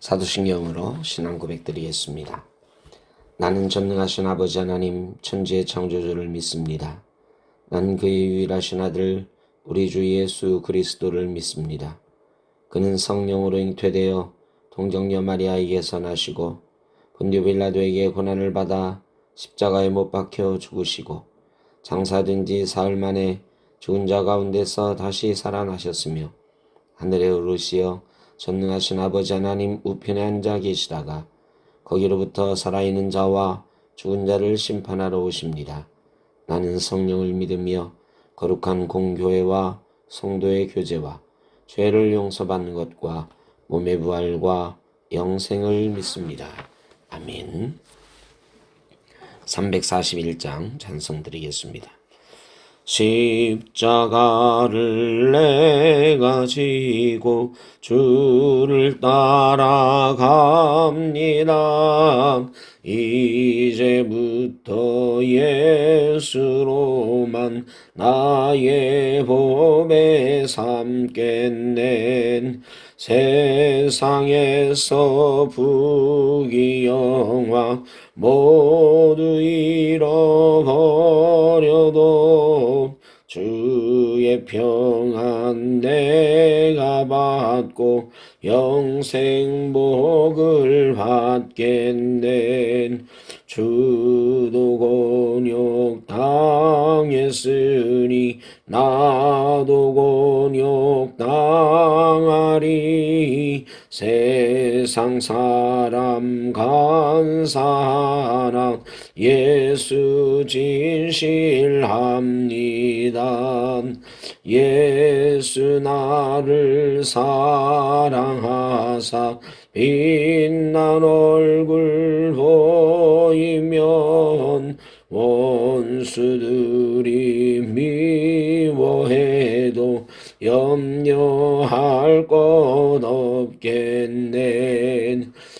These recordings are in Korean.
사도신경으로 신앙 고백 드리겠습니다. 나는 전능하신 아버지 하나님 천지의 창조주를 믿습니다. 난 그의 유일하신 아들 우리 주 예수 그리스도를 믿습니다. 그는 성령으로 잉태되어 동정녀 마리아에게서 나시고 본디오 빌라도에게 고난을 받아 십자가에 못 박혀 죽으시고 장사된 지 사흘 만에 죽은 자 가운데서 다시 살아나셨으며 하늘에 오르시어 전능하신 아버지 하나님 우편에 앉아 계시다가 거기로부터 살아있는 자와 죽은 자를 심판하러 오십니다. 나는 성령을 믿으며 거룩한 공교회와 성도의 교제와 죄를 용서받는 것과 몸의 부활과 영생을 믿습니다. 아멘. 341장 찬송 드리겠습니다. 십자가를 내가 지고 주를 따라갑니다. 이제부터 예수로만 나의 법에 삼겠네. 세상에서 부귀영화 모두 잃어버려도 주의 평안 내가 받고 영생 복을 받겠네 주도 곤욕 당했으니 나도 곤욕 당하리. 세상 사람 간사하나 예수 진실합니다. 예수 나를 사랑하사 빛난 얼굴 보 이면 원수들이 미워해도 염려할 것 없겠네.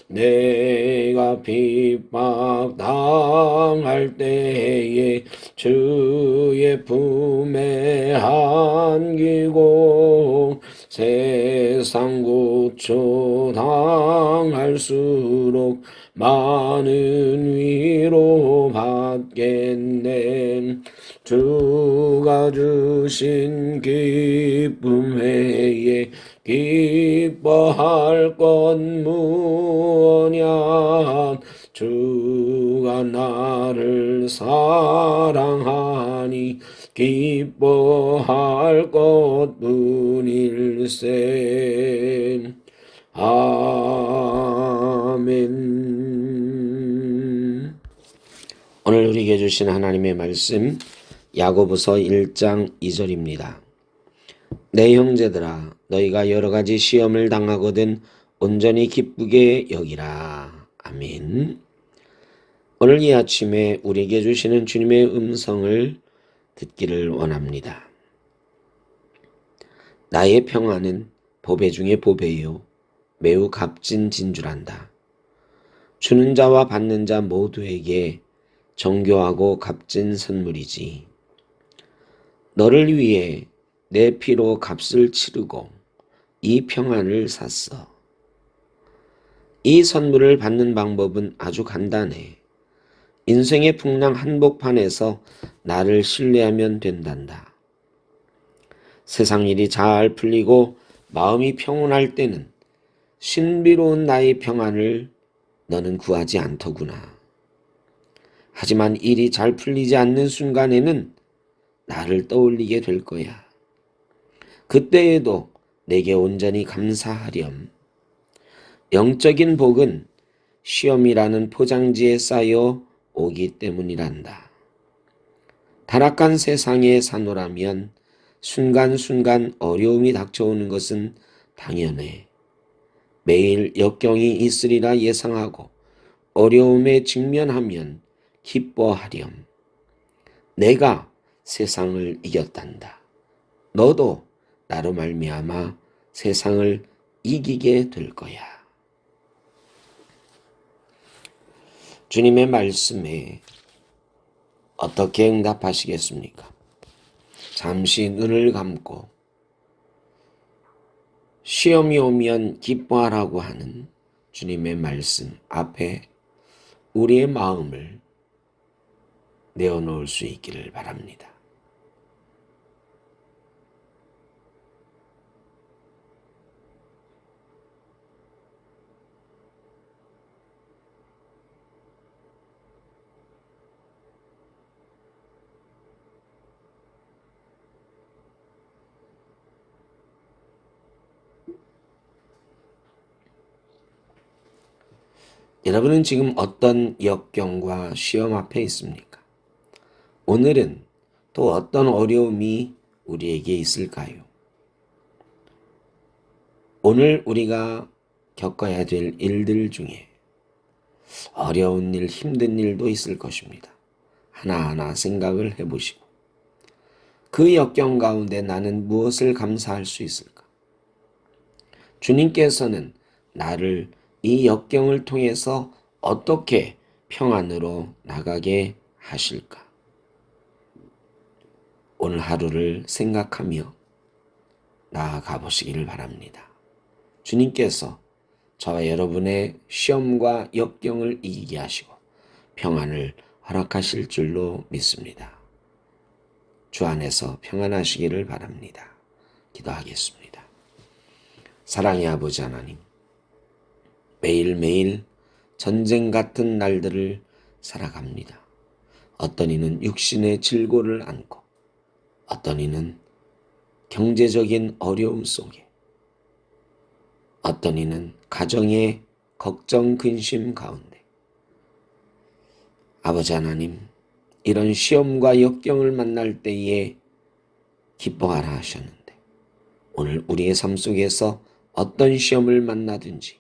내가 핍박 당할 때에 주의 품에 안기고 세상 고초 당할수록 많은 위로 받겠네. 주가 주신 기쁨 외에 기뻐할 것 무엇냐? 주가 나를 사랑하니 기뻐할 것뿐일 세 아멘 오늘 우리에게 주신 하나님의 말씀 야고보서 1장 2절입니다. 내 형제들아 너희가 여러 가지 시험을 당하거든 온전히 기쁘게 여기라. 아멘. 오늘 이 아침에 우리에게 주시는 주님의 음성을 듣기를 원합니다. 나의 평안은 보배 중에 보배요 매우 값진 진주란다. 주는 자와 받는 자 모두에게 정교하고 값진 선물이지. 너를 위해 내 피로 값을 치르고 이 평안을 샀어. 이 선물을 받는 방법은 아주 간단해. 인생의 풍랑 한복판에서 나를 신뢰하면 된단다. 세상 일이 잘 풀리고 마음이 평온할 때는 신비로운 나의 평안을 너는 구하지 않더구나. 하지만 일이 잘 풀리지 않는 순간에는 나를 떠올리게 될 거야. 그때에도 내게 온전히 감사하렴. 영적인 복은 시험이라는 포장지에 쌓여 오기 때문이란다. 타락한 세상에 사노라면 순간순간 어려움이 닥쳐오는 것은 당연해. 매일 역경이 있으리라 예상하고 어려움에 직면하면 기뻐하렴. 내가 세상을 이겼단다. 너도 나로 말미암아 세상을 이기게 될 거야. 주님의 말씀에 어떻게 응답하시겠습니까? 잠시 눈을 감고 시험이 오면 기뻐하라고 하는 주님의 말씀 앞에 우리의 마음을 내어놓을 수 있기를 바랍니다. 여러분은 지금 어떤 역경과 시험 앞에 있습니까? 오늘은 또 어떤 어려움이 우리에게 있을까요? 오늘 우리가 겪어야 될 일들 중에 어려운 일, 힘든 일도 있을 것입니다. 하나하나 생각을 해보시고 그 역경 가운데 나는 무엇을 감사할 수 있을까? 주님께서는 나를 이 역경을 통해서 어떻게 평안으로 나가게 하실까? 오늘 하루를 생각하며 나아가 보시기를 바랍니다. 주님께서 저와 여러분의 시험과 역경을 이기게 하시고 평안을 허락하실 줄로 믿습니다. 주 안에서 평안하시기를 바랍니다. 기도하겠습니다. 사랑의 아버지 하나님, 매일매일 전쟁 같은 날들을 살아갑니다. 어떤 이는 육신의 질고를 안고, 어떤 이는 경제적인 어려움 속에, 어떤 이는 가정의 걱정, 근심 가운데. 아버지 하나님, 이런 시험과 역경을 만날 때에 기뻐하라 하셨는데, 오늘 우리의 삶 속에서 어떤 시험을 만나든지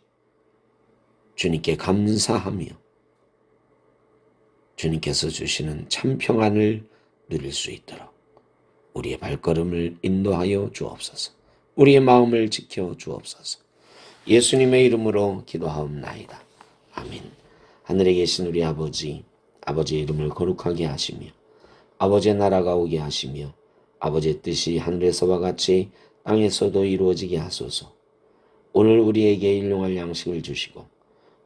주님께 감사하며 주님께서 주시는 참 평안을 누릴 수 있도록 우리의 발걸음을 인도하여 주옵소서. 우리의 마음을 지켜 주옵소서. 예수님의 이름으로 기도하옵나이다. 아멘. 하늘에 계신 우리 아버지, 아버지의 이름을 거룩하게 하시며 아버지의 나라가 오게 하시며 아버지의 뜻이 하늘에서와 같이 땅에서도 이루어지게 하소서. 오늘 우리에게 일용할 양식을 주시고